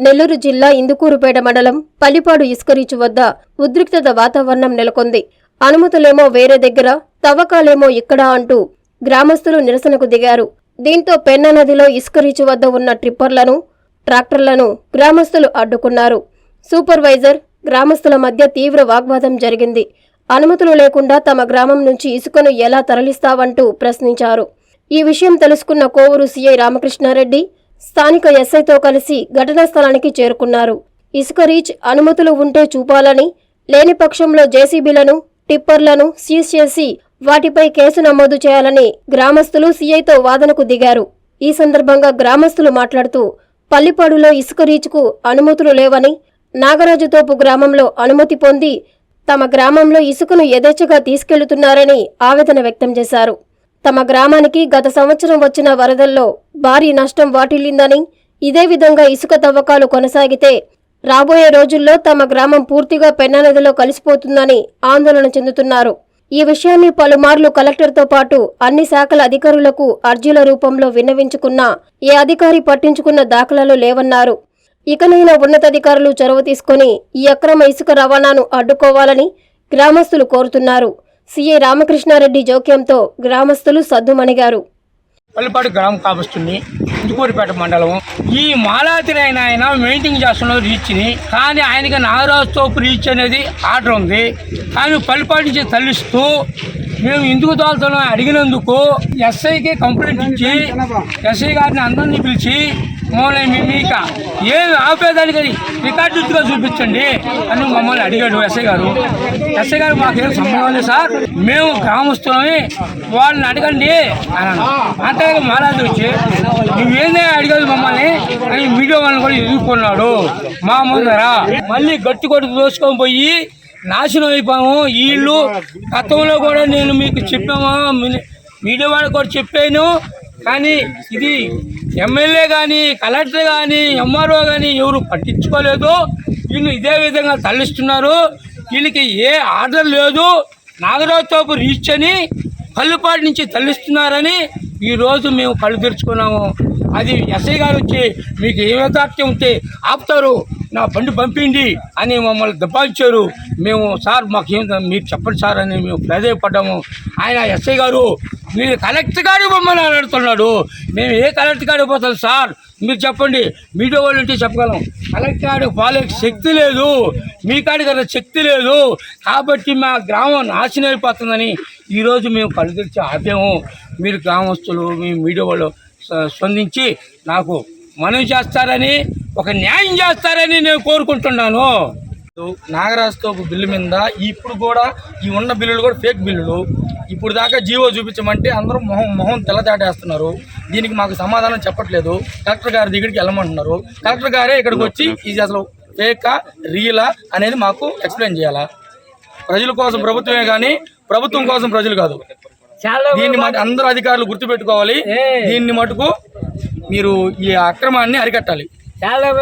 నెల్లూరు జిల్లా ఇందుకూరుపేట మండలం పల్లిపాడు ఇస్కరీచు వద్ద ఉద్రిక్తత వాతావరణం నెలకొంది. అనుమతులేమో వేరే దగ్గర తవ్వకాలేమో ఇక్కడ అంటూ గ్రామస్తులు నిరసనకు దిగారు. దీంతో పెన్నా నదిలో ఇస్కరీచు వద్ద ఉన్న ట్రిప్పర్లను ట్రాక్టర్లను గ్రామస్తులు అడ్డుకున్నారు. సూపర్వైజర్ గ్రామస్తుల మధ్య తీవ్ర వాగ్వాదం జరిగింది. అనుమతులు లేకుండా తమ గ్రామం నుంచి ఇసుకను ఎలా తరలిస్తావంటూ ప్రశ్నించారు. ఈ విషయం తెలుసుకున్న కోవూరు సీఐ రామకృష్ణారెడ్డి స్థానిక ఎస్ఐతో కలిసి ఘటనా స్థలానికి చేరుకున్నారు. ఇసుక రీచ్ అనుమతులు ఉంటే చూపాలని లేని పక్షంలో జేసీబీలను టిప్పర్లను సీజ్ చేసి వాటిపై కేసు నమోదు చేయాలని గ్రామస్తులు సీఐతో వాదనకు దిగారు. ఈ సందర్భంగా గ్రామస్తులు మాట్లాడుతూ పల్లిపాడులో ఇసుక రీచ్కు అనుమతులు లేవని నాగరాజుతోపు గ్రామంలో అనుమతి పొంది తమ గ్రామంలో ఇసుకను యథేచ్ఛగా తీసుకెళ్తున్నారని ఆవేదన వ్యక్తం చేశారు. తమ గ్రామానికి గత సంవత్సరం వచ్చిన వరదల్లో భారీ నష్టం వాటిల్లిందని ఇదే విధంగా ఇసుక తవ్వకాలు కొనసాగితే రాబోయే రోజుల్లో తమ గ్రామం పూర్తిగా పెన్నా నదిలో కలిసిపోతుందని ఆందోళన చెందుతున్నారు. ఈ విషయాన్ని పలుమార్లు కలెక్టర్తో పాటు అన్ని శాఖల అధికారులకు అర్జీల రూపంలో విన్నవించుకున్నా ఏ అధికారి పట్టించుకున్న దాఖలాలు లేవన్నారు. ఇకనైనా ఉన్నతాధికారులు చొరవ తీసుకొని ఈ అక్రమ ఇసుక రవాణాను అడ్డుకోవాలని గ్రామస్తులు కోరుతున్నారు. సీఐ రామకృష్ణారెడ్డి జోక్యంతో గ్రామస్తులు సద్దుమణిగారు. పల్లిపాడు గ్రామం కావస్తుంది ఇందుకూరిపేట మండలం. ఈ మాలాతిరైన ఆయన మెయింటైన్ చేస్తున్నారు రీచ్ని కానీ ఆయనకి నాగరాజు తోపు రీచ్ అనేది ఆర్డర్ ఉంది. కానీ పల్లిపాడు నుంచి తల్లిస్తూ మేము ఎందుకు తోలుతున్నాం అడిగినందుకు ఎస్ఐకి కంప్లైంట్ ఇచ్చి ఎస్ఐ గారిని అందరినీ పిలిచి మమ్మల్ని మీక ఏమి ఆపేదానికి రికార్డుగా చూపించండి అని మమ్మల్ని అడిగాడు ఎస్ఐ గారు. ఎస్ఐ గారు మాకేం సంబంధం లేదు సార్ మేము గ్రామస్తులమే వాళ్ళని అడగండి అన్నాను అంటే మహారాజు వచ్చి నువ్వేందే అడిగదు మమ్మల్ని? అని వీడియో వాళ్ళని కూడా ఎదుర్కొన్నాడు. మా ముందర మళ్ళీ గట్టి కొడుకు దోసుకొని పోయి నాశనం అయిపోయాము. వీళ్ళు గతంలో కూడా నేను మీకు చెప్పాము. మీడియా వాళ్ళకి కూడా చెప్పాను. కానీ ఇది ఎమ్మెల్యే కానీ కలెక్టర్ కానీ ఎంఆర్ఓ కానీ ఎవరు పట్టించుకోలేదు. వీళ్ళు ఇదే విధంగా తరలిస్తున్నారు. వీళ్ళకి ఏ ఆర్డర్ లేదు. నాగరాజు తోపు రీచ్ అని పల్లుపాటి నుంచి తరలిస్తున్నారని ఈరోజు మేము కళ్ళు తెరుచుకున్నాము. అది ఎస్ఐ గారు వచ్చి మీకు ఏ యథార్థ్యం ఉంటే ఆపుతారు. నా బండి పంపిండి అని మమ్మల్ని దబాయించారు మేము సార్ మాకేం మీరు చెప్పండి సార్ అని మేము ప్రాధాయపడ్డాము ఆయన ఎస్ఐ గారు మీరు కలెక్టర్ గారు మమ్మల్ని అడుగుతున్నాడు మేము ఏ కలెక్టర్ గారికి పోతాం సార్? మీరు చెప్పండి. మీడియా వాళ్ళు ఉంటే చెప్పగలం. కలెక్టర్ గారికి పాలే శక్తి లేదు. మీ కాడికి అంత శక్తి లేదు. కాబట్టి మా గ్రామం నాశనం అయిపోతుందని ఈరోజు మేము కళ్ళు తెరిచి ఆపాము. మీరు గ్రామస్తులు మీ మీడియా వాళ్ళు స్పందించి నాకు మనవి చేస్తారని ఒక న్యాయం చేస్తారని నేను కోరుకుంటున్నాను. నాగరాజుతో బిల్లు మీద ఇప్పుడు కూడా ఈ ఉన్న బిల్లులు కూడా ఫేక్ బిల్లులు. ఇప్పుడు దాకా జీవో చూపించమంటే అందరూ మొహం మొహం తెల్లదాటేస్తున్నారు దీనికి మాకు సమాధానం చెప్పట్లేదు. కలెక్టర్ గారి దగ్గరికి వెళ్ళమంటున్నారు. కలెక్టర్ గారే ఇక్కడికి వచ్చి ఇది అసలు ఫేకా రియలా అనేది మాకు ఎక్స్ప్లెయిన్ చేయాలా? ప్రజల కోసం ప్రభుత్వమే కానీ ప్రభుత్వం కోసం ప్రజలు కాదు. దీన్ని మటు అందరూ అధికారులు గుర్తుపెట్టుకోవాలి. దీన్ని మటుకు మీరు ఈ అక్రమాన్ని అరికట్టాలి. ચાલ હવે